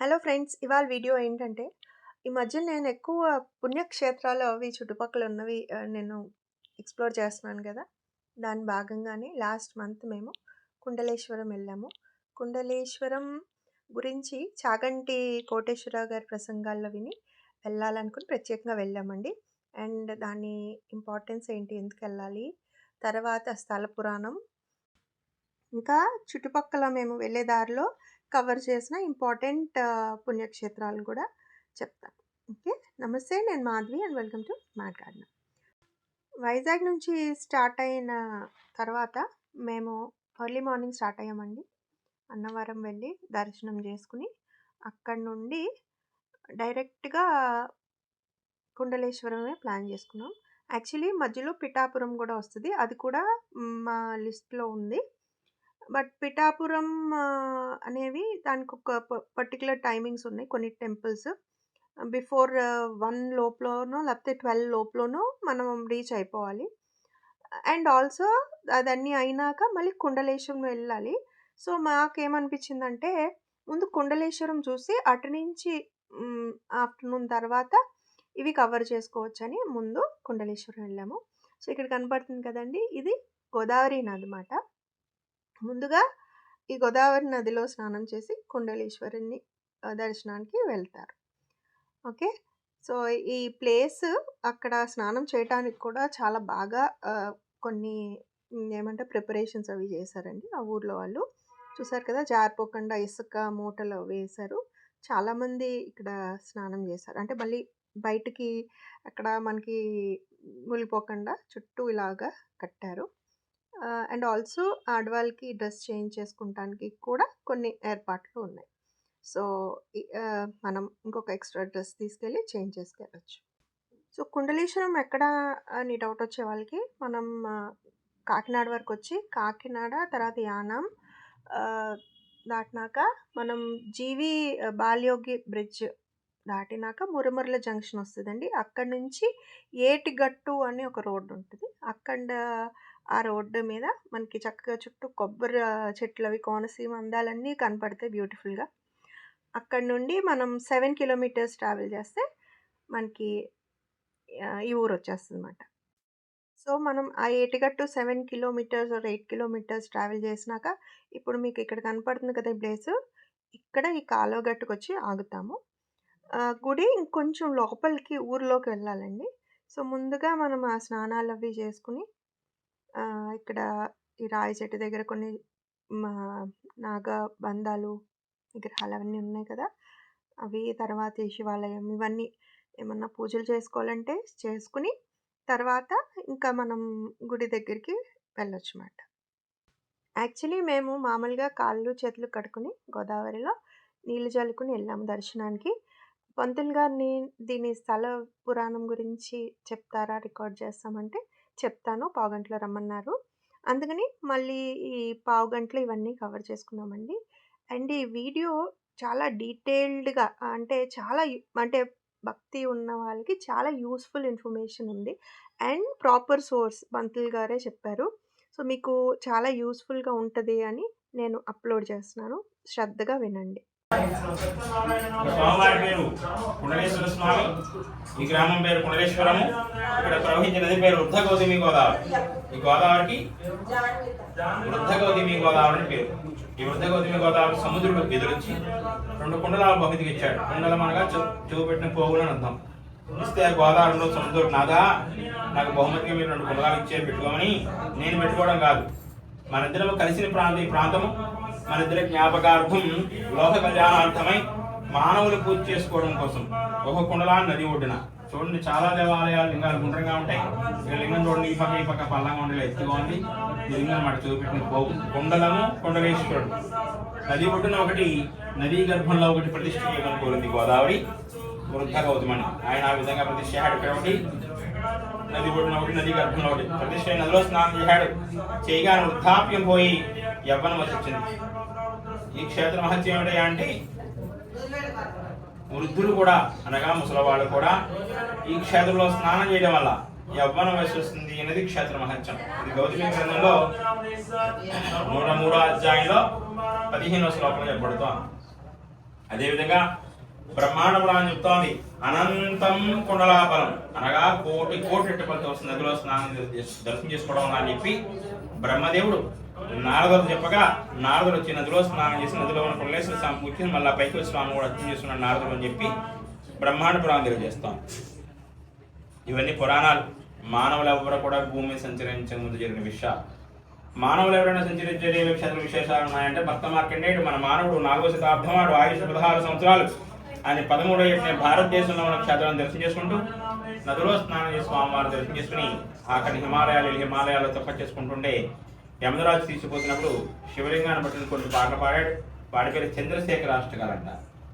Hello friends ఇవాళ video ఏంటంటే ఈ మధ్య నేను ఎక్కువ పుణ్యక్షేత్రాలు అవి చుట్టుపక్కల ఉన్నవి నేను ఎక్స్ప్లోర్ చేస్తున్నాను కదా. దాని భాగంగానే లాస్ట్ మంత్ మేము కుండలేశ్వరం వెళ్ళాము. కుండలేశ్వరం గురించి చాగంటి కోటేశ్వరరావు గారి ప్రసంగాల్లో విని వెళ్ళాలనుకుని ప్రత్యేకంగా వెళ్ళామండి. అండ్ దాని ఇంపార్టెన్స్ ఏంటి ఎందుకు వెళ్ళాలి తర్వాత స్థల పురాణం ఇంకా చుట్టుపక్కల మేము వెళ్ళే దారిలో కవర్ చేసిన ఇంపార్టెంట్ పుణ్యక్షేత్రాలు కూడా చెప్తాను ఓకే? నమస్తే నేను Madhavi and welcome to mat garden. Vizag నుంచి స్టార్ట్ అయిన తర్వాత మేము ఎర్లీ మార్నింగ్ స్టార్ట్ అయ్యామండి. అన్నవరం వెళ్ళి దర్శనం చేసుకుని అక్కడ నుండి డైరెక్ట్గా కుండలేశ్వరమే ప్లాన్ చేసుకున్నాం. యాక్చువల్లీ మధ్యలో పిఠాపురం కూడా వస్తుంది. అది కూడా మా లిస్ట్లో ఉంది. బట్ పిఠాపురం అనేవి దానికి ఒక పర్టికులర్ టైమింగ్స్ ఉన్నాయి. కొన్ని టెంపుల్స్. బిఫోర్ వన్ లోపలనో లేకపోతే ట్వెల్వ్ లోపలనో మనం రీచ్ అయిపోవాలి. అండ్ ఆల్సో అదన్నీ అయినాక మళ్ళీ కుండలేశ్వరం వెళ్ళాలి. సో మాకేమనిపించిందంటే ముందు కుండలేశ్వరం చూసి అటు నుంచి ఆఫ్టర్నూన్ తర్వాత ఇవి కవర్ చేసుకోవచ్చని ముందు కుండలేశ్వరం వెళ్ళాము. సో ఇక్కడ కనపడుతుంది కదండి ఇది గోదావరి నది ముందుగా ఈ గోదావరి నదిలో స్నానం చేసి కుండలీశ్వరుని దర్శనానికి వెళ్తారు. ఓకే? సో ఈ ప్లేస్ అక్కడ స్నానం చేయడానికి కూడా చాలా బాగా కొన్ని ఏమంటే ప్రిపరేషన్స్ అవి చేశారండి ఆ ఊర్లో వాళ్ళు. చూసారు కదా జారిపోకుండా ఇసుక మూటలు వేశారు. చాలామంది ఇక్కడ స్నానం చేశారు. అంటే మళ్ళీ బయటికి అక్కడ మనకి ములిపోకుండా చుట్టూ ఇలాగా కట్టారు. అండ్ ఆల్సో ఆడవాళ్ళకి డ్రెస్ చేంజ్ చేసుకుంటానికి కూడా కొన్ని ఏర్పాట్లు ఉన్నాయి. సో మనం ఇంకొక ఎక్స్ట్రా డ్రెస్ తీసుకెళ్ళి చేంజ్ చేసుకెళ్ళచ్చు. సో కుండలీశ్వరం ఎక్కడ అని డౌట్ వచ్చే వాళ్ళకి మనం కాకినాడ వరకు వచ్చి కాకినాడ తర్వాత యానం దాటినాక మనం G V Balayogi Balayogi bridge దాటినాక Muramarla junction వస్తుందండి. అక్కడ నుంచి ఏటిగట్టు అని ఒక రోడ్డు ఉంటుంది అక్కడ ఆ రోడ్డు మీద మనకి చక్కగా చుట్టూ కొబ్బరి చెట్లు అవి కోనసీమ అందాలన్నీ కనపడతాయి బ్యూటిఫుల్గా. అక్కడ నుండి మనం సెవెన్ కిలోమీటర్స్ ట్రావెల్ చేస్తే మనకి ఈ ఊరు వచ్చేస్తుంది అన్నమాట సో మనం ఆ ఏటిగట్టు seven kilometres or eight kilometres travel చేసినాక ఇప్పుడు మీకు ఇక్కడ కనపడుతుంది కదా ఈ ప్లేస్ ఇక్కడ ఈ కాలువగట్టుకు వచ్చి ఆగుతాము. గుడి ఇంకొంచెం లోపలికి ఊర్లోకి వెళ్ళాలండి. సో ముందుగా మనం ఆ స్నానాలు అవి చేసుకుని ఆ, ఇక్కడ ఈ రాయి చెట్టు దగ్గర కొన్ని మా నాగ బంధాలు విగ్రహాలు అవన్నీ ఉన్నాయి కదా. అవి తర్వాత శివాలయం ఇవన్నీ ఏమన్నా పూజలు చేసుకోవాలంటే చేసుకుని తర్వాత ఇంకా మనం గుడి దగ్గరికి వెళ్ళొచ్చు అన్నమాట యాక్చువల్లీ మేము మామూలుగా కాళ్ళు చేతులు కడుక్కుని గోదావరిలో నీళ్ళు జల్లుకుని వెళ్ళాము దర్శనానికి. పంతులు గారిని దీని స్థల పురాణం గురించి చెప్తారా రికార్డ్ చేస్తామంటే చెప్తాను. పావుగంటలో రమ్మన్నారు. అందుకని మళ్ళీ ఈ పావుగంటలు ఇవన్నీ కవర్ చేసుకున్నామండి అండ్ ఈ వీడియో చాలా డీటెయిల్డ్గా అంటే చాలా అంటే భక్తి ఉన్న వాళ్ళకి చాలా యూస్ఫుల్ ఇన్ఫర్మేషన్ ఉంది. అండ్ ప్రాపర్ సోర్స్ పంతులు గారే చెప్పారు. సో మీకు చాలా యూస్ఫుల్గా ఉంటుంది అని నేను అప్లోడ్ చేస్తున్నాను. శ్రద్ధగా వినండి. స్వామివారి పేరు కుండలేశ్వర స్వామి. ఈ గ్రామం పేరు కుండలేశ్వరము ఇక్కడ ప్రవహించే నది పేరు వృద్ధ గౌతమి గోదావరి. ఈ గోదావరికి వృద్ధ గౌతమి గోదావరి అని పేరు. ఈ వృద్ధ గౌతమి గోదావరి సముద్రుడు బెదిరించి రెండు కుండల బహుమతికి ఇచ్చాడు. కుండలం అనగా చూపెట్టిన పోగులు అని అర్థం. ఇస్తే ఆ గోదావరిలో సముద్రుడు నాదా నాకు బహుమతిగా మీరు రెండు కుండలాలు ఇచ్చే పెట్టుకోమని నేను పెట్టుకోవడం కాదు. మన ఇద్దరం కలిసిన ప్రాంతం ఈ ప్రాంతము మన ఇద్దరి జ్ఞాపకార్థం లోక కళ్యాణార్థమై మానవులు పూజ చేసుకోవడం కోసం ఒక కుండలా నది ఒడ్డున. చూడండి చాలా దేవాలయాలు లింగాలు గుండ్రంగా ఉంటాయి. ఇక్కడ లింగం చూడండి ఈ పక్క ఈ పక్క పల్లంగా ఉండేలా ఎత్తుగా ఉంది. ఈ లింగం మాట చూపెట్టిన పోగు కుండలను కుండలేశ్వరుడు నది ఒడ్డున ఒకటి నదీ గర్భంలో ఒకటి ప్రతిష్ఠ కోరింది గోదావరి. వృద్ధ గౌతమని. ఆయన ఆ విధంగా ప్రతిష్ఠ కాబట్టి ఒకటి నది ఒడ్డున ఒకటి నది గర్భంలో ఒకటి. ప్రతిష్ఠ నదిలో స్నానం చేశాడు. చేయగానే వృద్ధాప్యం పోయి యవ్వనం వచ్చింది. ఈ క్షేత్ర మహత్యం ఏమిటయా అంటే వృద్ధులు కూడా అనగా ముసలివాళ్ళు కూడా ఈ క్షేత్రంలో స్నానం చేయడం వల్ల యవ్వనం వయసు వస్తుంది అనేది క్షేత్ర మహత్యం. ఇది గౌతమి గ్రంథంలో నూట మూడో అధ్యాయంలో పదిహేనో శ్లోకంలో చెప్పబడుతోంది. అదేవిధంగా బ్రహ్మాండ పురాణం చెప్తోంది అనంతం కుండలాపలం అనగా కోటి కోటి రెట్టు వస్తుంది. నదిలో స్నానం దర్శనం చేసుకోవడం అని చెప్పి బ్రహ్మదేవుడు నారదుడు చెప్పగా నారదుడు వచ్చి నదిలో స్నానం చేసి నదిలో ఉన్న కుండలేశ్వర స్వామి కూర్చుని మళ్ళీ పైకి వచ్చి స్వామి కూడా అర్థం చేస్తున్నాడు నారదుడు అని చెప్పి బ్రహ్మాండ పురాణం తెలియజేస్తాం. ఇవన్నీ పురాణాలు. మానవులు ఎవరు కూడా భూమి సంచరించే ముందు జరిగిన విషయాలు. మానవులు ఎవరైనా సంచరించే క్షేత్ర విశేషాలు ఉన్నాయంటే భక్త మార్కండేయుడు మన మానవుడు నాలుగో శతాబ్దం వాడు ఆయుష్ పదహారు సంవత్సరాలు అని పదమూడో ఏటనే భారతదేశంలో ఉన్న క్షేత్రాలను దర్శనం చేసుకుంటూ నదిలో స్నానం చేసి స్వామివారు దర్శనం చేసుకుని అక్కడి హిమాలయాలు వెళ్ళి హిమాలయాల్లో తప్ప చేసుకుంటుంటే యమదరాజు తీసుకుపోతున్నప్పుడు శివలింగాన్ని పట్టిన కొన్ని పాటలు పాడాడు. వాడి పేరు చంద్రశేఖర అష్టకాలంట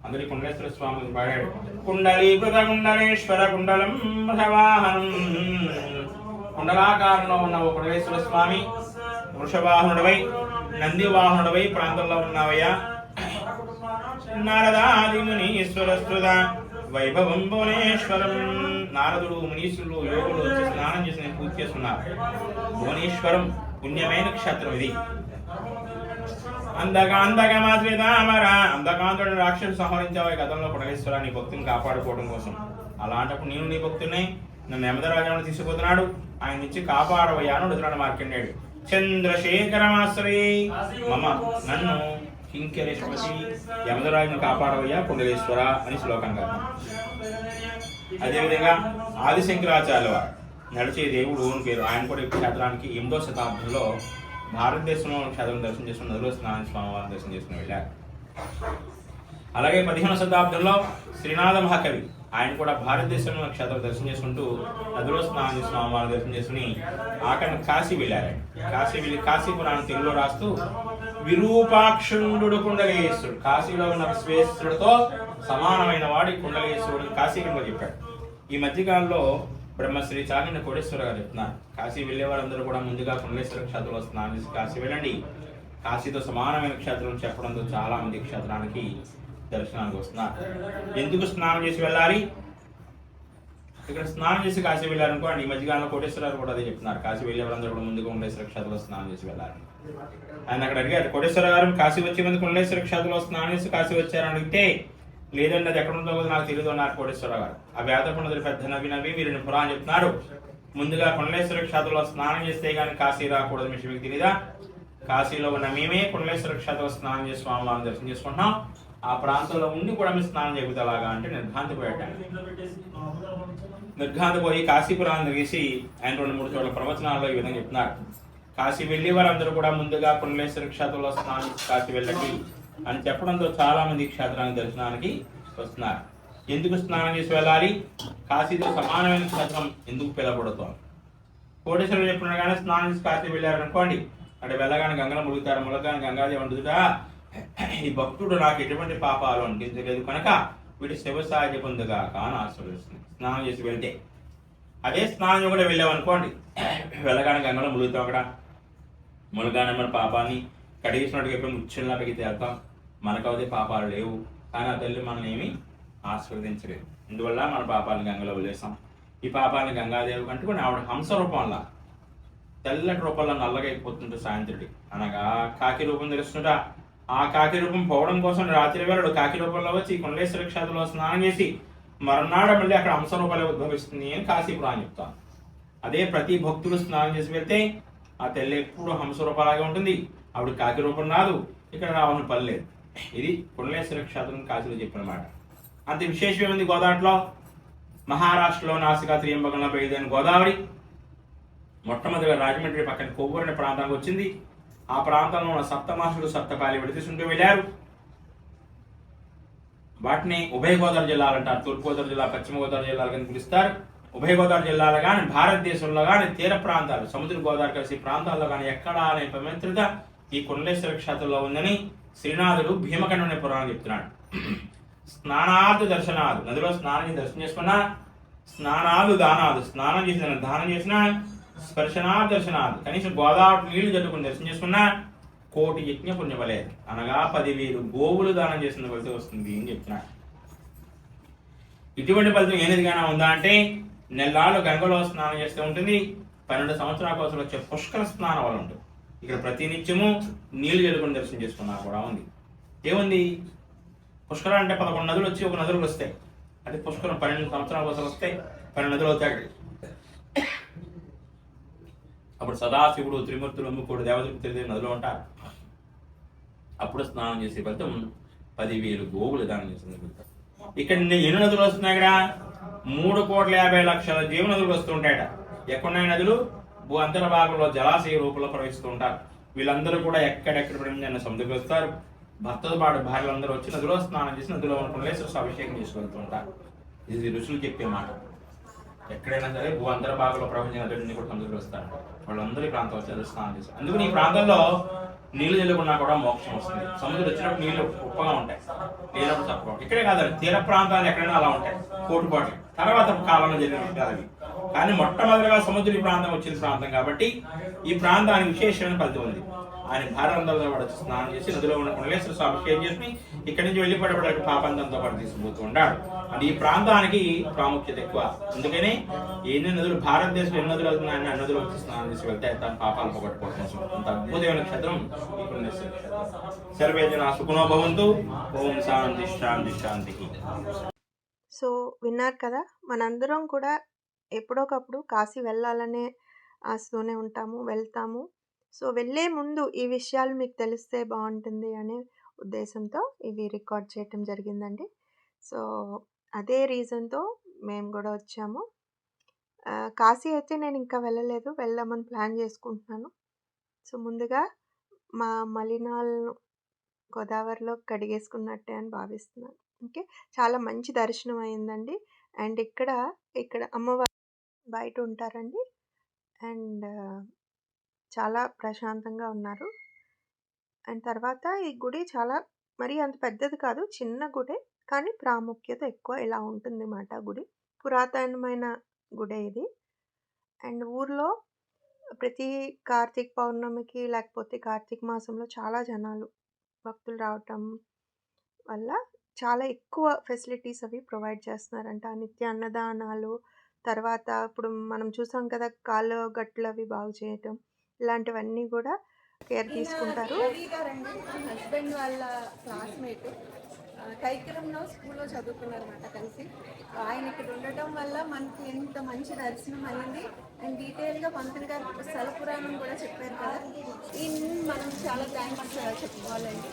అందులో కుండలేశ్వర స్వామి పాడాడు. కుండలీకృత కుండలేశ్వర కుండలం వృషవాహనం కుండలాకారంలో ఉన్న ఓ కుండలేశ్వర స్వామి వృషవాహనుడవై నంది వాహనుడవై ప్రాంతంలో ఉన్నావయ్యా. నారదాది మునీశ్వరస్తుద వైభవం భువనేశ్వరం. నారదుడు మునీశ్వరులు యోగులు స్నానం చేసి పూజ చేస్తున్నారు భువనేశ్వరం పుణ్యమైన క్షత్రం ఇది అందగా అందగమాశ్రితామర అందకాంతుడు రాక్షసు సంహరించావు ఈ గతంలో పుడలేశ్వర నీ భక్తిని కాపాడుకోవడం కోసం. అలాంటప్పుడు నేను నీ భక్తున్నాయి నన్ను యమదరాజాను తీసుకుపోతున్నాడు. ఆయన నుంచి కాపాడవయ్యా అని అడుగుతున్నాడు చంద్రశేఖర చంద్రశేఖరమాశ్రీ మమ నన్ను కింకరేశ్వరి యమదరాజును కాపాడవయ్యా కుండలేశ్వర అని శ్లోకంగా అదేవిధంగా ఆదిశంకరాచార్య వారు. నడిచే దేవుడు అని పేరు. ఆయన కూడా ఈ క్షేత్రానికి ఎనిమిదో శతాబ్దంలో భారతదేశంలో క్షేత్రం దర్శనం చేసుకుని నదిలో స్నానం స్వామివారిని దర్శనం చేసుకుని వెళ్ళారు. అలాగే పదిహేను శతాబ్దంలో శ్రీనాథ మహాకవి ఆయన కూడా భారతదేశంలో క్షేత్రం దర్శనం చేసుకుంటూ నదిలో స్నానం చేసి స్వామివారిని దర్శనం చేసుకుని అక్కడ కాశీ వెళ్ళారు కాశీ వెళ్ళి కాశీ పురాణం తెలుగులో రాస్తూ విరూపాక్షుండు కుండలేశ్వరుడు. కాశీలో ఉన్న విశ్వేశ్వరుడితో సమానమైన వాడి కుండలేశ్వరుడు కాశీకంగా చెప్పాడు. ఈ మధ్యకాలంలో బ్రహ్మశ్రీ చాలిన కోటేశ్వర గారు చెప్తున్నారు. కాశీ వెళ్ళే వారందరూ కూడా ముందుగా కుండలేశ్వర క్షేత్రంలో స్నానం చేసి కాశీ వెళ్ళండి. కాశీతో సమానమైన క్షేత్రం చెప్పడంతో చాలా మంది క్షేత్రానికి దర్శనానికి వస్తున్నారు. ఎందుకు స్నానం చేసి వెళ్ళాలి? ఇక్కడ స్నానం చేసి కాశీ వెళ్ళారనుకోండి ఈ మధ్యకాలంలో కోటేశ్వరరావు కూడా అదే చెప్తున్నారు. కాశీ వెళ్ళే వాళ్ళందరూ కూడా ముందుగా ఉండేశ్వర క్షేత్రంలో స్నానం చేసి వెళ్ళాలి. ఆయన అక్కడ అడిగారు కోటేశ్వర గారు కాశీ వచ్చే ముందు ఉండేశ్వర క్షేత్రంలో స్నానం చేసి కాశీ వచ్చారని అడిగితే లేదండి అది ఎక్కడ ఉందో నాకు తెలియదు అన్నారు కోటేశ్వర గారు. ఆ వేద పండితులు పెద్ద నవి నవి వీరిని పురాణం చెప్తున్నారు. ముందుగా కొండలేశ్వర క్షేత్రంలో స్నానం చేస్తే గానీ కాశీ రాకూడదు మీ మీకు తెలియదా కాశీలో ఉన్న మేమే కుండలేశ్వర క్షేత్రంలో స్నానం చేసి స్వామివారిని దర్శనం చేసుకుంటున్నాం. ఆ ప్రాంతంలో ఉండి కూడా మీరు స్నానం చేయకపోతే అలాగా అంటే నిర్ఘాంతి పోయి కాశీపురాన్ని తిరిగేసి ఆయన రెండు మూడు చోట్ల ప్రవచనాల్లో ఈ విధంగా చెప్తున్నారు. కాశీ వెళ్ళి వారందరూ కూడా ముందుగా కొండలేశ్వర క్షేత్రంలో స్నానం కాశీ వెళ్ళండి. అని చెప్పడంతో చాలామంది క్షేత్రానికి దర్శనానికి వస్తున్నారు. ఎందుకు స్నానం చేసి వెళ్ళాలి? కాశీతో సమానమైన క్షేత్రం ఎందుకు పిలవబడుతోంది? కోటేశ్వరుడు చెప్పినగానే స్నానం చేసి కాశీ వెళ్ళారు అనుకోండి అక్కడ వెళ్ళగానే గంగలో ములుగుతారు ములగానే గంగాదేవి వండుతుందా ఈ భక్తుడు నాకు ఎటువంటి పాపాలు అనిపించలేదు కనుక వీటి శివ పొందుగా అని ఆశ్రయిస్తుంది స్నానం చేసి వెళ్తే అదే స్నానం కూడా వెళ్ళామనుకోండి వెళ్ళగానే గంగలో ములుగుతాం అక్కడ. ములగానే మన పాపాన్ని కడిగేసినట్టుగా ఎప్పుడు ముచ్చుల్లా పెరిగి తేల్తాం మనకు అయితే పాపాలు లేవు. కానీ ఆ తల్లి మనల్ని ఏమి ఆస్వాదించలేదు అందువల్ల మన పాపాలను గంగలో వదిలేసాం ఈ పాపాలను గంగాదేవి కంటుకొని ఆవిడ హంస రూపంలో తెల్లటి రూపంలో నల్లగా సాయంత్రుడి అనగా కాకి రూపం తెలుస్తుంట ఆ కాకి రూపం పోవడం కోసం రాత్రి వేళడు కాకి రూపంలో వచ్చి కుండలేశ్వర క్షేత్రంలో స్నానం చేసి మరునాడు మళ్ళీ అక్కడ హంస రూపంలో ఉద్భవిస్తుంది అని కాశీపురాన్ని చెప్తాను అదే ప్రతి భక్తులు స్నానం చేసి వెళ్తే ఆ తెల్ల ఎప్పుడు హంసరూపలాగే ఉంటుంది. ఆవిడ కాకి రూపం రాదు. ఇక్కడ రావని పని లేదు. ఇది కుండలేశ్వర క్షేత్రం కాశీలో చెప్పిన మాట అంత విశేషం ఏముంది గోదావరిలో? మహారాష్ట్రలో నాసికా త్రియంబకంలో బయలుదేరిన గోదావరి. మొట్టమొదటిగా రాజమండ్రి పక్కన కొవ్వూరిన ప్రాంతానికి వచ్చింది. ఆ ప్రాంతంలో ఉన్న సప్తమాసులు సప్తపాలి విడతీసుకుంటూ వెళ్ళారు. వాటిని ఉభయ గోదావరి జిల్లాలు అంటారు తూర్పు గోదావరి జిల్లా పశ్చిమ గోదావరి జిల్లాలు కానీ పిలుస్తారు. ఉభయ గోదావరి జిల్లాలో కానీ భారతదేశంలో కానీ తీర ప్రాంతాలు సముద్ర గోదావరి కలిసి ప్రాంతాల్లో కానీ ఎక్కడా అనే పవిత్రత ఈ కుండలేశ్వర క్షేత్రంలో ఉందని శ్రీనాథుడు భీమకండ అనే పురాణం చెప్తున్నాడు. స్నానాదు దర్శనాలు నదిలో స్నానం చేసి దర్శనం చేసుకున్నా స్నానాలు దానాలు స్నానం చేసిన దానం చేసిన స్పర్శనాలు దర్శనాలు కనీసం గోదావరి నీళ్ళు జట్టుకుని దర్శనం చేసుకున్నా కోటి యజ్ఞ పుణ్యఫలే. అనగా పదివేలు గోవులు దానం చేసిన ఫలితం వస్తుంది అని చెప్తున్నాడు. ఇటువంటి ఫలితం ఏనిదిగానే ఉందా అంటే నెల్లాళ్ళు గంగలో స్నానం చేస్తూ ఉంటుంది. పన్నెండు సంవత్సరాల కోసం వచ్చే పుష్కర స్నానం వల్ల ఉంటుంది. ఇక్కడ ప్రతి నిత్యము నీళ్ళు జల్లుకుని దర్శనం చేసుకున్నా కూడా ఉంది. ఏముంది? పుష్కరం అంటే పదకొండు నదులు వచ్చి ఒక నదులు వస్తాయి. అది పుష్కరం పన్నెండు సంవత్సరాల కోసం వస్తాయి పన్నెండు నదులు అవుతాయి అక్కడ అప్పుడు సదాశివుడు త్రిమూర్తులు ముక్కుడు దేవతలు తిరిగి నదిలో ఉంటారు. అప్పుడు స్నానం చేసే ఫలితం పదివేలు గోవులు దానం చేసింది ఇక్కడ ఎన్ని నదులు వస్తున్నాయి ఇక్కడ? మూడు కోట్ల యాభై లక్షల జీవ నదులు వస్తుంటాయట. ఎక్కడున్నాయి నదులు? భూ అంతర భాగంలో జలాశయ రూపంలో ప్రవహిస్తూ ఉంటారు వీళ్ళందరూ కూడా ఎక్కడెక్కడ పడిన సముద్రకు వస్తారు. భర్తతో పాటు భార్యలందరూ వచ్చి నదిలో స్నానం చేసి నదిలో ఉన్న పుణ్యశ్వర అభిషేకం చేసుకెళ్తూ ఉంటారు ఇది ఋషులు చెప్పే మాట. ఎక్కడైనా సరే భూ అంతర భాగంలో ప్రపంచం నదులన్నీ కూడా సముద్రంలో వస్తారు వాళ్ళందరూ ఈ ప్రాంతం వచ్చి స్నానం చేస్తారు. అందుకని ఈ ప్రాంతంలో నీళ్ళు చల్లుకున్నా కూడా మోక్షం వస్తుంది. సముద్రం వచ్చినప్పుడు నీళ్ళు ఉప్పగా ఉంటాయి. లేనప్పుడు తక్కువ. ఇక్కడే కాదండి తీర ప్రాంతాలు ఎక్కడైనా అలా ఉంటాయి. కోటుపాట్లు తర్వాత కాలంలో జరిగిన విషయాలు అవి. కానీ మొట్టమొదటిగా సముద్ర ప్రాంతం వచ్చిన ప్రాంతం కాబట్టి ఈ ప్రాంతానికి విశేషమైన ఫలితం ఉంది. ఆయన భార్యందరితో పాటు స్నానం చేసి నదిలో ఉన్న కుండలేశ్వర స్వామి అభిషేకం చేసి ఇక్కడి నుంచి వెళ్ళిపడబడే పాపంతంతో పాటు తీసుకుపోతూ ఉంటాడు అది ఈ ప్రాంతానికి ప్రాముఖ్యత ఎక్కువ. అందుకనే ఎన్ని నదులు భారతదేశంలో ఎన్ని నదులు అవుతున్నాయని అన్ని నదులు వచ్చి స్నానం చేసి వెళ్తే తన పాపాలు పోగొట్టుకోవడం అంత అద్భుతమైన క్షేత్రం ఈ కుండలేశ్వర సర్వే జన సుఖనో భవంతు. ఓం శాంతి శాంతి శాంతికి సో విన్నారు కదా మనందరం కూడా ఎప్పుడోకప్పుడు కాశీ వెళ్ళాలనే ఆశతోనే ఉంటాము వెళ్తాము. సో వెళ్ళే ముందు ఈ విషయాలు మీకు తెలిస్తే బాగుంటుంది అనే ఉద్దేశంతో ఇవి రికార్డ్ చేయటం జరిగిందండి. సో అదే రీజన్తో మేము కూడా వచ్చాము. కాశీ అయితే నేను ఇంకా వెళ్ళలేదు. వెళ్దామని ప్లాన్ చేసుకుంటున్నాను. సో ముందుగా మా మలినాలను గోదావరిలో కడిగేసుకున్నట్టే అని భావిస్తున్నాను. ఓకే? చాలా మంచి దర్శనం అయిందండి. అండ్ ఇక్కడ ఇక్కడ అమ్మవారు బయట ఉంటారండి. అండ్ చాలా ప్రశాంతంగా ఉన్నారు. అండ్ తర్వాత ఈ గుడి చాలా మరి అంత పెద్దది కాదు చిన్న గుడే. కానీ ప్రాముఖ్యత ఎక్కువ ఇలా ఉంటుంది మాట గుడి. పురాతనమైన గుడే ఇది. అండ్ ఊర్లో ప్రతి కార్తీక పౌర్ణమికి లేకపోతే కార్తీక మాసంలో చాలా జనాలు భక్తులు రావటం వల్ల చాలా ఎక్కువ ఫెసిలిటీస్ అవి ప్రొవైడ్ చేస్తున్నారంట. నిత్య అన్నదానాలు తర్వాత ఇప్పుడు మనం చూసాం కదా కాళ్ళు గట్లు అవి బాగు చేయటం. ఇలాంటివన్నీ కూడా కేర్ తీసుకుంటారు. హస్బెండ్ వాళ్ళ క్లాస్మేట్ కైకరంలో స్కూల్లో చదువుకున్నారన్నమాట కలిసి. ఆయన ఇక్కడ ఉండటం వల్ల మనకి ఎంత మంచి దర్శనం అయింది. అండ్ డీటెయిల్గా పంతులు గారు స్థల పురాణం కూడా చెప్పారు కదా. దీన్ని మనం చాలా థ్యాంక్స్ చెప్పుకోవాలండి.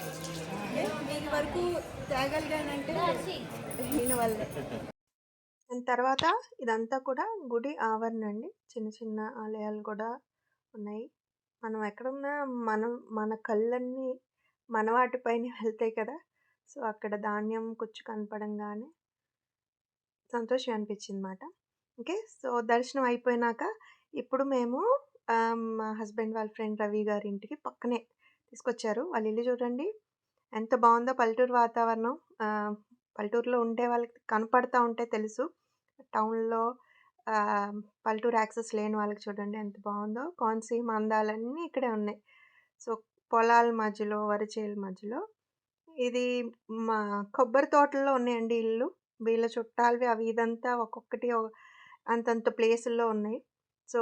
దీని వరకు తేగలిగానంటే ఈయన వల్లే. అండ్ తర్వాత ఇదంతా కూడా గుడి ఆవరణ అండి చిన్న చిన్న ఆలయాలు కూడా ఉన్నాయి. మనం ఎక్కడున్నా మనం మన కళ్ళన్నీ మన వాటిపైన వెళ్తాయి కదా. సో అక్కడ ధాన్యం కుచ్చు కనపడంగానే సంతోషం అనిపించింది మాట ఓకే సో దర్శనం అయిపోయినాక ఇప్పుడు మేము మా హస్బెండ్ వాళ్ళ ఫ్రెండ్ రవి గారి ఇంటికి పక్కనే తీసుకొచ్చారు. వాళ్ళ ఇల్లు చూడండి. ఎంత బాగుందో పల్లెటూరు వాతావరణం. పల్లెటూరులో ఉండే వాళ్ళకి కనపడతా ఉంటే తెలుసు. టౌన్లో పల్లెటూరు యాక్సెస్ లేని వాళ్ళకి చూడండి ఎంత బాగుందో. కోనసీమ అందాలన్నీ ఇక్కడే ఉన్నాయి. సో పొలాల మధ్యలో వరిచేల మధ్యలో. ఇది మా కొబ్బరి తోటల్లో ఉన్నాయండి ఇల్లు. వీళ్ళ చుట్టాలవి అవి ఇదంతా ఒక్కొక్కటి అంతంత ప్లేసుల్లో ఉన్నాయి. So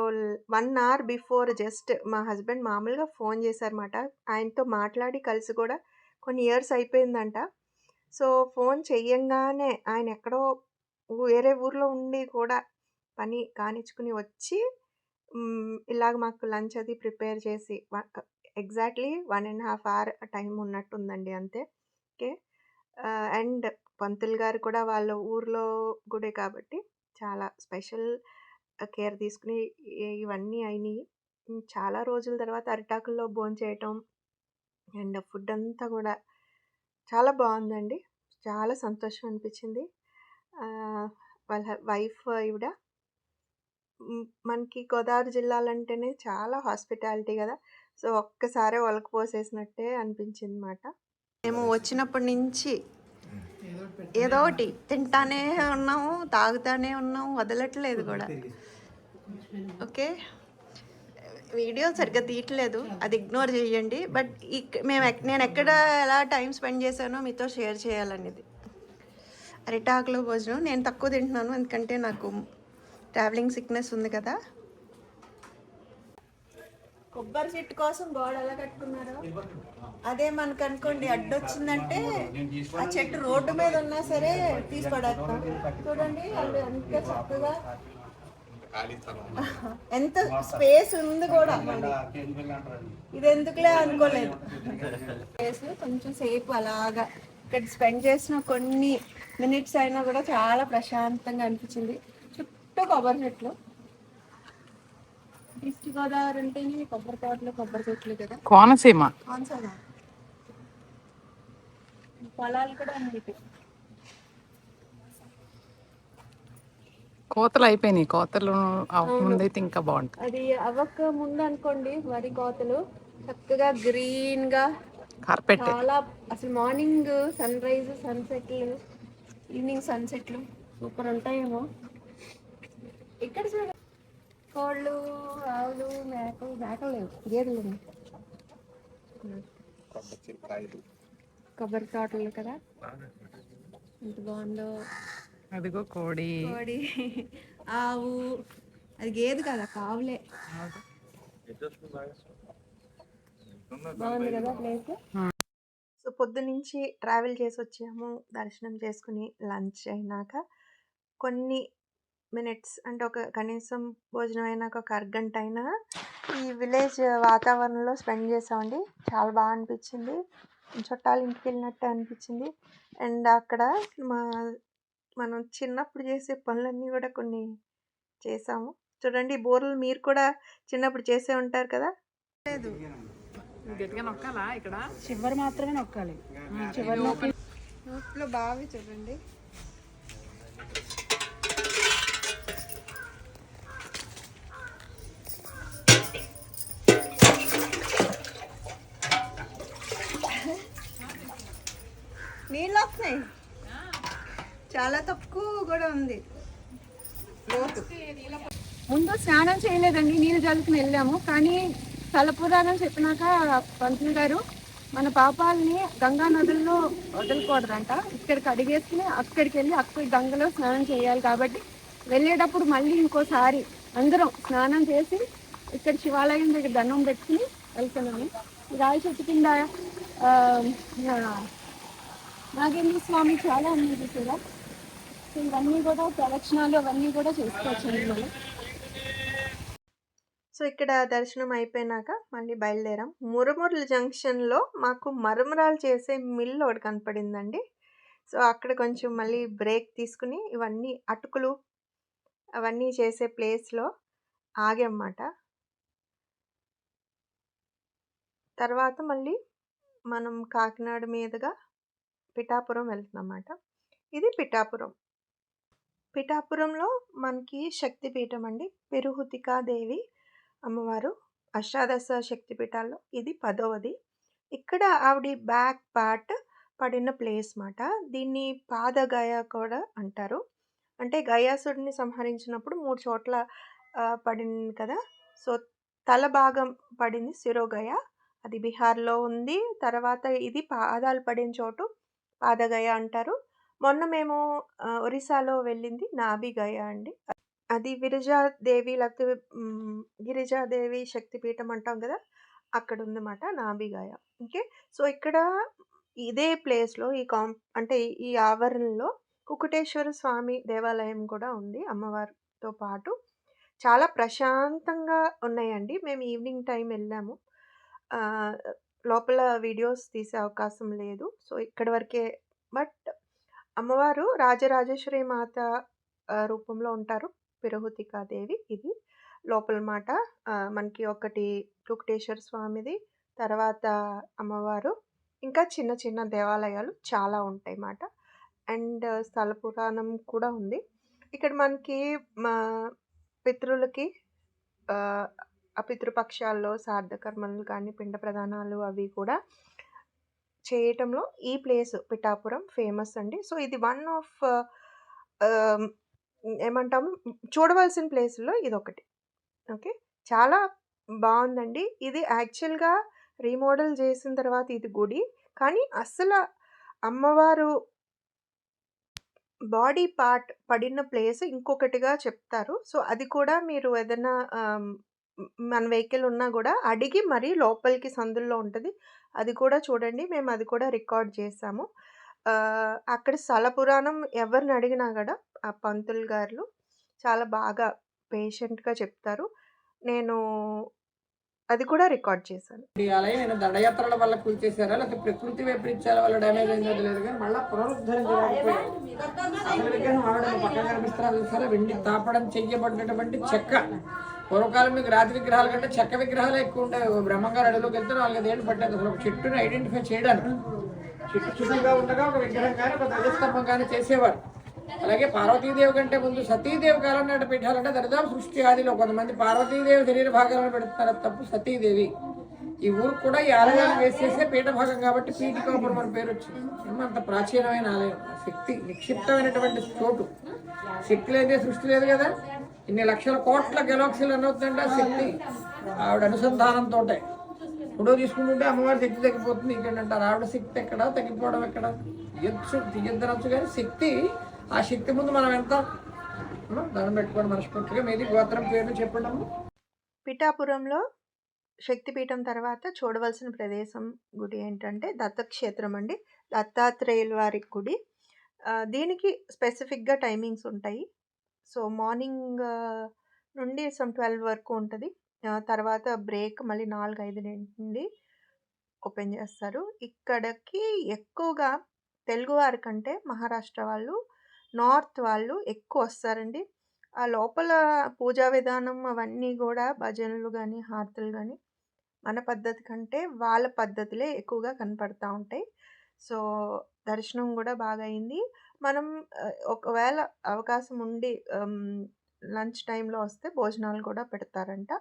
one hour before just మా హస్బెండ్ మామూలుగా ఫోన్ చేశారన్నమాట. ఆయనతో మాట్లాడి కలిసి కూడా కొన్ని ఇయర్స్ అయిపోయిందంట. సో ఫోన్ చెయ్యంగానే ఆయన ఎక్కడో వేరే ఊర్లో ఉండి కూడా పని కానిచ్చుకుని వచ్చి ఇలాగ మాకు లంచ్ అది ప్రిపేర్ చేసి exactly one and half hour time ఉన్నట్టుందండి అంతే. ఓకే. అండ్ పంతులు గారు కూడా వాళ్ళ ఊర్లో గుడే కాబట్టి చాలా స్పెషల్ కేర్ తీసుకుని ఇవన్నీ అయినాయి. చాలా రోజుల తర్వాత అరిటాకుల్లో భోంచేయటం అండ్ ఫుడ్ అంతా కూడా చాలా బాగుందండి. చాలా సంతోషం అనిపించింది. వాళ్ళ వైఫ్ ఈవిడ మనకి గోదావరి జిల్లాలంటేనే చాలా హాస్పిటాలిటీ కదా. సో ఒక్కసారే ఒలక పోసేసినట్టే అనిపించింది అనమాట మేము వచ్చినప్పటి నుంచి ఏదో ఒకటి తింటానే ఉన్నాము తాగుతానే ఉన్నాము వదలట్లేదు కూడా. ఓకే? వీడియో సరిగ్గా తీయట్లేదు. అది ఇగ్నోర్ చేయండి. బట్ మేము నేను ఎక్కడ ఎలా టైం స్పెండ్ చేశానో మీతో షేర్ చేయాలనేది. అరిటాకులో భోజనం. నేను తక్కువ తింటున్నాను. ఎందుకంటే నాకు ట్రావెలింగ్ సిక్నెస్ ఉంది కదా? కొబ్బరి చెట్టు కోసం గోడ ఎలా కట్టుకున్నారు? అదే మనకు అనుకోండి అడ్డొచ్చిందంటే ఆ చెట్టు రోడ్డు మీద ఉన్నా సరే తీసి చూడండి వాళ్ళు ఎంత చక్కగా ఎంత స్పేస్ ఉంది కూడా. ఇది ఎందుకులే అనుకోలేదు. స్పేస్ కొంచెం సేపు అలాగా ఇక్కడ స్పెండ్ చేసిన కొన్ని మినిట్స్ అయినా కూడా చాలా ప్రశాంతంగా అనిపించింది. చుట్టూ కొబ్బరి చెట్లు. ఈస్ట్ గోదావరి అంటేనే కొబ్బరి తోటలు కొబ్బరి చెట్లు కదా. కోనసీమ. ఆన్సర్ పొలాలు కూడా ఉన్నాయి. కోతలు అయిపోయినాయి. కోతలు ముందైతే ఇంకా బాగుంటుంది అది అవ్వక ముందు అనుకోండి వరి కోతలు. చక్కగా గ్రీన్గా కార్పెట్ చాలా అసలు మార్నింగ్ సన్ రైజ్ సన్సెట్లు ఈవినింగ్ సన్సెట్లు సూపర్ ఉంటాయేమో. ఇక్కడ చూడ? కోళ్ళు ఆవులు మేకలు మేకలు లేవు గేదెలు కొబ్బరి తోటలు కదా? ఎంత బాగుందో. అదిగో కోడి. కోడి ఆవు. అది గేదె కదా కావులే. బాగుంది కదా ప్లేస్? సో పొద్దునుంచి ట్రావెల్ చేసి వచ్చాము దర్శనం చేసుకుని లంచ్ అయినాక కొన్ని మినిట్స్ అంటే ఒక కనీసం భోజనం అయినాక ఒక అరగంట అయినా ఈ విలేజ్ వాతావరణంలో స్పెండ్ చేసామండి. చాలా బాగా అనిపించింది చుట్టాలు ఇంటికి వెళ్ళినట్టు అనిపించింది. అండ్ అక్కడ మా మనం చిన్నప్పుడు చేసే పనులన్నీ కూడా కొన్ని చేసాము. చూడండి ఈ బోర్లు మీరు కూడా చిన్నప్పుడు చేసే ఉంటారు కదా? లేదు. గట్టిగా నొక్కాలా ఇక్కడ? చివరి మాత్రమే నొక్కాలి. చివరి నొక్కి బావి చూడండి. నీళ్ళు వస్తున్నాయి చాలా తక్కువ కూడా ఉంది. ముందు స్నానం చేయలేదండి నీళ్ళు జల్లుకుని వెళ్ళాము. కానీ తలపురాణం చెప్పినాక పంతులు గారు మన పాపాలని గంగా నదుల్లో వదలకూడదంట. ఇక్కడికి అడిగేసుకుని అక్కడికి వెళ్ళి అక్కడ గంగలో స్నానం చేయాలి కాబట్టి వెళ్ళేటప్పుడు మళ్ళీ ఇంకోసారి అందరం స్నానం చేసి ఇక్కడ శివాలయం దగ్గర దండం పెట్టుకుని వెళ్తున్నాము. రాయి చెట్టు కింద నాగేంద్ర స్వామి చాలా ఉన్నాయి చూసారా సో ఇవన్నీ కూడా ప్రదక్షిణాలు అవన్నీ కూడా చేసుకోవచ్చు మనం. సో ఇక్కడ దర్శనం అయిపోయినాక మళ్ళీ బయలుదేరాం. మురుమురుల జంక్షన్లో మాకు మరమరాలు చేసే మిల్ ఒకటి కనపడిందండి. సో అక్కడ కొంచెం మళ్ళీ బ్రేక్ తీసుకుని ఇవన్నీ అటుకులు అవన్నీ చేసే ప్లేస్లో ఆగామన్నమాట. తర్వాత మళ్ళీ మనం కాకినాడ మీదుగా పిఠాపురం వెళ్తున్నమాట ఇది పిఠాపురం. పిఠాపురంలో మనకి శక్తిపీఠం అండి. పెరుహుతికాదేవి అమ్మవారు అష్టాదశ శక్తిపీఠాల్లో ఇది పదవది. ఇక్కడ ఆవిడ బ్యాక్ పార్ట్ పడిన ప్లేస్ మాట దీన్ని పాదగయ కూడా అంటారు. అంటే గయాసుడిని సంహరించినప్పుడు మూడు చోట్ల పడింది కదా? సో తల భాగం పడింది శిరోగయ. అది బీహార్లో ఉంది. తర్వాత ఇది పాదాలు పడిన చోటు పాదగయ అంటారు. మొన్న మేము ఒరిస్సాలో వెళ్ళింది నాభిగయ అండి. అది విరజాదేవి లేకపోతే గిరిజాదేవి శక్తిపీఠం అంటాం కదా అక్కడ ఉందన్నమాట నాభిగాయ ఓకే? సో ఇక్కడ ఇదే ప్లేస్లో ఈ కాం అంటే ఈ ఆవరణలో కుకుటేశ్వర స్వామి దేవాలయం కూడా ఉంది అమ్మవారితో పాటు. చాలా ప్రశాంతంగా ఉన్నాయండి. మేము ఈవినింగ్ టైం వెళ్ళాము. లోపల వీడియోస్ తీసే అవకాశం లేదు. సో ఇక్కడ వరకే. బట్ అమ్మవారు రాజరాజేశ్వరి మాత రూపంలో ఉంటారు. పిరహుతికాదేవి ఇది. లోపల మాట మనకి ఒకటి కుకుటేశ్వర స్వామిది. తర్వాత అమ్మవారు. ఇంకా చిన్న చిన్న దేవాలయాలు చాలా ఉంటాయి మాట. అండ్ స్థల పురాణం కూడా ఉంది. ఇక్కడ మనకి మా పితృలకి ఆ, పితృపక్షాల్లో శ్రాద్ధ కానీ పిండ ప్రధానాలు అవి కూడా చేయటంలో ఈ ప్లేస్ పిఠాపురం ఫేమస్ అండి. సో ఇది వన్ ఆఫ్ ఏమంటాము చూడవలసిన ప్లేస్లో ఇది ఒకటి ఓకే? చాలా బాగుందండి. ఇది యాక్చువల్గా రీమోడల్ చేసిన తర్వాత ఇది గుడి. కానీ అసలు అమ్మవారు బాడీ పార్ట్ పడిన ప్లేస్ ఇంకొకటిగా చెప్తారు. సో అది కూడా మీరు ఏదైనా మన వెహికల్ ఉన్నా కూడా అడిగి మరీ లోపలికి సందుల్లో ఉంటుంది అది కూడా చూడండి. మేము అది కూడా రికార్డ్ చేసాము అక్కడ స్థల పురాణం ఎవరిని అడిగినా కూడా ఆ పంతులు గారు చాలా బాగా పేషెంట్‌గా చెప్తారు. నేను అది కూడా రికార్డ్ చేశాను. నేను దండయాత్రల వల్ల కూల్చేశారా లేకపోతే ప్రకృతి వైపరీత్యాల వల్ల డ్యామేజ్ అయిందో లేదు కానీ మళ్ళీ పునరుద్ధరించడానికి అసలు విగ్రహం పక్కన కనిపిస్తారా చూసారా వెండి తాపడం చెయ్యబడినటువంటి చెక్క పూర్వకాలం మీకు రాతి విగ్రహాల కంటే చెక్క విగ్రహాలే ఎక్కువ ఉండేవి బ్రహ్మంగారు అడవిలోకి వెళ్తే నాలుగైదేళ్ళు పట్టేది. అసలు ఒక చెట్టుని ఐడెంటిఫై చేయడానికి. చెట్టు చుట్టూగా ఉండగా ఒక విగ్రహం కానీ ఒక ధ్వజస్తంభం కానీ చేసేవారు. అలాగే పార్వతీదేవి కంటే ముందు సతీదేవి కాలం నాటి పీఠాలంటే దరిదాపు సృష్టి ఆదిలో కొంతమంది పార్వతీదేవి శరీర భాగాలను పెడుతున్నారు. తప్పు సతీదేవి. ఈ ఊరు కూడా ఈ ఆలయాన్ని వేసేసే పీఠ భాగం కాబట్టి పీఠికాపురం అని పేరు వచ్చింది. అంత ప్రాచీనమైన ఆలయం. శక్తి నిక్షిప్తమైనటువంటి చోటు. శక్తి లేదే సృష్టి లేదు కదా. ఇన్ని లక్షల కోట్ల గెలాక్సీలు అనవుతుందంటే ఆ శక్తి. ఆవిడ అనుసంధానంతో ఫోటో తీసుకుంటుంటే అమ్మవారి శక్తి తగ్గిపోతుంది. ఇంకేంటంటారు? ఆవిడ శక్తి ఎక్కడ? తగ్గిపోవడం ఎక్కడ? తీయచ్చు తీయద్దనొచ్చు కానీ శక్తి ఆ శక్తి ముందు మనం ఎంత? దండం పెట్టుకోవడం మనస్ఫూర్తిగా. మీది గోత్రం పేరు చెప్పడము పిఠాపురంలో శక్తిపీఠం తర్వాత చూడవలసిన ప్రదేశం గుడి ఏంటంటే దత్తక్షేత్రం అండి. దత్తాత్రేయుల వారి గుడి. దీనికి స్పెసిఫిక్‌గా టైమింగ్స్ ఉంటాయి. సో, మార్నింగ్ నుండి సమ్ 12 వరకు ఉంటుంది తర్వాత బ్రేక్ మళ్ళీ 4, 5 నుండి ఓపెన్ చేస్తారు. ఇక్కడికి ఎక్కువగా తెలుగువారి కంటే మహారాష్ట్ర వాళ్ళు, నార్త్ వాళ్ళు ఎక్కువ వస్తారండి ఆ లోపల పూజా విధానం అవన్నీ కూడా భజనలు కానీ హారతులు కానీ మన పద్ధతి కంటే వాళ్ళ పద్ధతులే ఎక్కువగా కనపడతా ఉంటాయి. సో, దర్శనం కూడా బాగా అయింది. మనం ఒకవేళ అవకాశం ఉండి లంచ్ టైంలో వస్తే భోజనాలు కూడా పెడతారంట.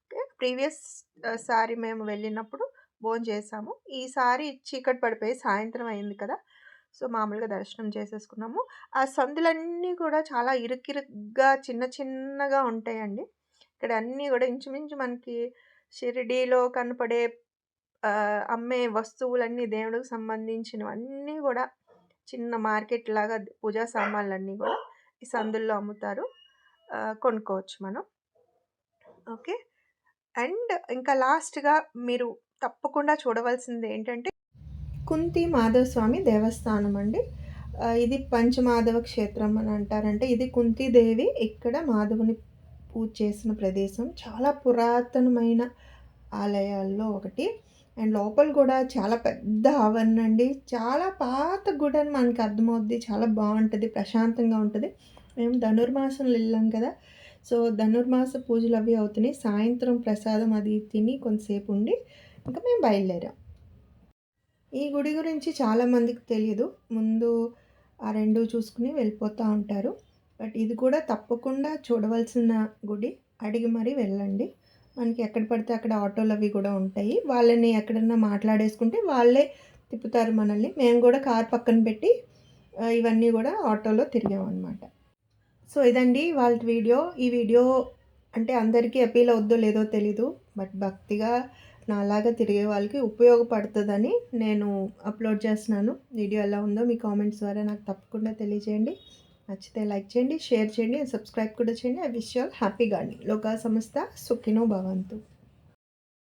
ఓకే. ప్రీవియస్ సారి మేము వెళ్ళినప్పుడు భోజనం చేసాము ఈసారి చీకటి పడిపోయి సాయంత్రం అయింది కదా! సో, మామూలుగా దర్శనం చేసేసుకున్నాము. ఆ సందులన్నీ కూడా చాలా ఇరుకిరుగ్గా చిన్న చిన్నగా ఉంటాయండి. ఇక్కడ అన్నీ కూడా ఇంచుమించు మనకి షిరిడీలో కనపడే అమ్మే వస్తువులన్నీ దేవుడికి సంబంధించినవన్నీ కూడా చిన్న మార్కెట్ లాగా పూజా సామాన్లన్నీ కూడా ఈ సందుల్లో అమ్ముతారు. కొనుక్కోవచ్చు మనం. ఓకే. అండ్ ఇంకా లాస్ట్‌గా మీరు తప్పకుండా చూడవలసింది ఏంటంటే కుంతి మాధవస్వామి దేవస్థానం అండి. ఇది పంచమాధవ క్షేత్రం అని అంటారంటే ఇది కుంతీదేవి ఇక్కడ మాధవుని పూజ చేసిన ప్రదేశం. చాలా పురాతనమైన ఆలయాల్లో ఒకటి. అండ్ లోపల కూడా చాలా పెద్ద ఆవరణ అండి. చాలా పాత గుడి అని మనకి అర్థమవుద్ది. చాలా బాగుంటుంది ప్రశాంతంగా ఉంటుంది మేము ధనుర్మాసంలో వెళ్ళాం కదా! సో, ధనుర్మాస పూజలు అవి అవుతున్నాయి. సాయంత్రం ప్రసాదం అది తిని కొంతసేపు ఉండి ఇంకా మేము బయలుదేరాం. ఈ గుడి గురించి చాలా మందికి ముందు ఆ రెండు చూసుకుని వెళ్ళిపోతూ ఉంటారు. బట్ ఇది కూడా తప్పకుండా చూడవలసిన గుడి. అడిగి మరీ వెళ్ళండి. మనకి ఎక్కడ పడితే అక్కడ ఆటోలు అవి కూడా ఉంటాయి. వాళ్ళని ఎక్కడన్నా మాట్లాడేసుకుంటే వాళ్ళే తిప్పుతారు మనల్ని. మేము కూడా కార్ పక్కన పెట్టి ఇవన్నీ కూడా ఆటోలో తిరిగామన్నమాట సో, ఇదండి వాళ్ళ వీడియో. ఈ వీడియో అంటే అందరికీ అపీల్ అవుద్దో లేదో తెలీదు. బట్ భక్తిగా నాలాగా తిరిగే వాళ్ళకి ఉపయోగపడుతుందని నేను అప్లోడ్ చేస్తున్నాను. వీడియో ఎలా ఉందో మీ కామెంట్స్ ద్వారా నాకు తప్పకుండా తెలియజేయండి. నచ్చితే లైక్ చేయండి, షేర్ చేయండి, సబ్స్క్రైబ్ కూడా చేయండి. I wish you all happy gardening. లోకా సమస్త సుఖినో భవంతు.